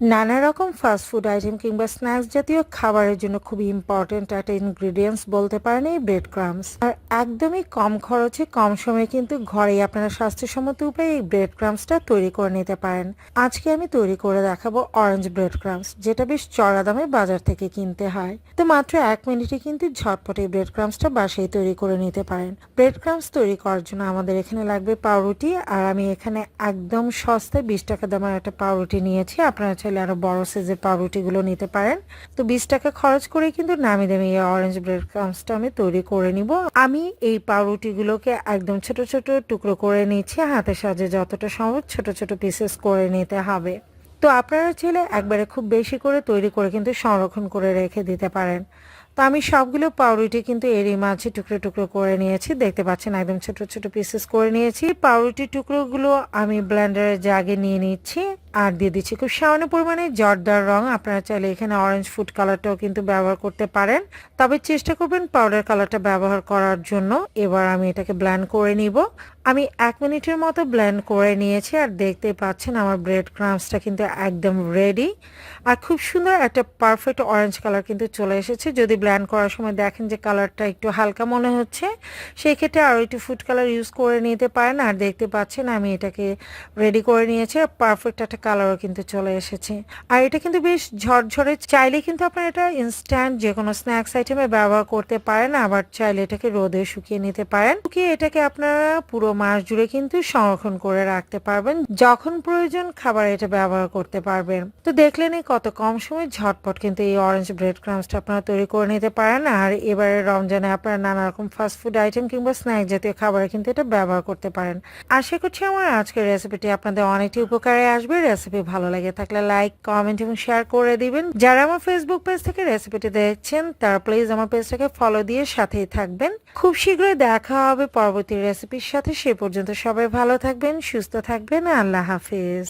নানা রকম fast food item কিংবা স্ন্যাক্স জাতীয় খাবারের জন্য খুবই ইম্পর্টেন্ট একটা ইনগ্রিডিয়েন্টস বলতে পারেন এই ব্রেড ক্রামস আর একদমই কম খরচে, কম সময়ে কিন্তু ঘরেই আপনারা স্বাস্থ্যসম্মত উপায়ে এই ব্রেড ক্রামসটা তৈরি করে নিতে পারেন। আজকে আমি তৈরি করে দেখাবো অরেঞ্জ ব্রেড ক্রামস যেটা বেশ চড়া দামে বাজার থেকে কিনতে হয়। তো মাত্র এক মিনিটে কিন্তু ঝটপট এই ব্রেড ক্রামসটা বাসায় তৈরি করে নিতে পারেন। ব্রেড ক্রামস তৈরি করার জন্য আমাদের এখানে লাগবে পাউরুটি, আর আমি এখানে একদম সস্তায় বিশ টাকা দামের একটা পাউরুটি নিয়েছি, আপনারা চাইলে আরও বড় সাইজের পাউরুটিগুলো নিতে পারেন। তো বিশ টাকা খরচ করে কিন্তু নামি দামি এই অরেঞ্জ ব্রেড ক্রামসটা আমি তৈরি করে নিব। আমি এই পাউরুটিগুলোকে একদম ছোট ছোট টুকরো করে নিচ্ছি হাতের সাহায্যে যতটা সম্ভব ছোট ছোট পিসেস করে নিতে হবে। তো আপনারা চাইলে একবারে খুব বেশি করে তৈরি করে কিন্তু সংরক্ষণ করে রেখে দিতে পারেন। তো আমি সবগুলো পাউরুটি কিন্তু এরই মাঝে টুকরো টুকরো করে নিয়েছি, দেখতে পাচ্ছেন একদম ছোট ছোট পিসেস করে নিয়েছি। পাউরুটি টুকরোগুলো আমি ব্লেন্ডারের জাগে নিয়ে নিচ্ছি। আর দিয়ে দিচ্ছি খুব সামান্য পরিমাণে জর্দার রং। আপনারা চাইলে এখানে অরেঞ্জ ফুড কালারটাও কিন্তু ব্যবহার করতে পারেন। তবে চেষ্টা করবেন পাউডার কালারটা ব্যবহার করার জন্য। এবার আমি এটাকে ব্ল্যান্ড করে নিব। আমি এক মিনিটের মতো ব্ল্যান্ড করে নিয়েছি আর দেখতে পাচ্ছেন আমার ব্রেড ক্রামসটা কিন্তু একদম রেডি আর খুব সুন্দর একটা পারফেক্ট অরেঞ্জ কালার কিন্তু চলে এসেছে। যদি ব্ল্যান্ড করার সময় দেখেন যে কালারটা একটু হালকা মনে হচ্ছে, সেই ক্ষেত্রে আরও একটু ফুড কালার ইউজ করে নিতে পারেন। আর দেখতে পাচ্ছেন আমি এটাকে রেডি করে নিয়েছি। আর পারফেক্ট একটা কালারও কিন্তু চলে এসেছে। আর এটা কিন্তু বেশ ঝরঝরে চাইলে কিন্তু আপনারা এটা ইনস্ট্যান্ট যে কোনো স্ন্যাক্স আইটেমে ব্যবহার করতে পারেন, আবার চাইলে এটাকে রোদে শুকিয়ে নিতে পারেন। শুকিয়ে এটাকে আপনারা পুরো মাস জুড়ে কিন্তু সংরক্ষণ করে রাখতে পারবেন। যখন প্রয়োজন খাবার এটা ব্যবহার করতে পারবেন। তো দেখলেনই কত কম সময় ঝটপট কিন্তু এই অরেঞ্জ ব্রেড ক্রামসটা আপনারা তৈরি করে নিতে পারেন। আর এবারে রমজানে আপনারা নানা রকম ফাস্ট ফুড আইটেম কিংবা স্ন্যাক জাতীয় খাবারে কিন্তু এটা ব্যবহার করতে পারেন। আশা করছি আমার আজকের রেসিপিটি আপনাদের অনেকটি উপকারে আসবে। রেসিপি ভালো লাগে থাকলে লাইক কমেন্ট এবং শেয়ার করে দিবেন। যারা আমার ফেসবুক পেজ থেকে রেসিপিটি দেখছেন, তারা প্লিজ আমার পেজটাকে ফলো দিয়ে সাথেই থাকবেন। খুব শীঘ্রই দেখা হবে পরবর্তী রেসিপির সাথে। সে পর্যন্ত সবাই ভালো থাকবেন, সুস্থ থাকবেন। আল্লাহ হাফিজ।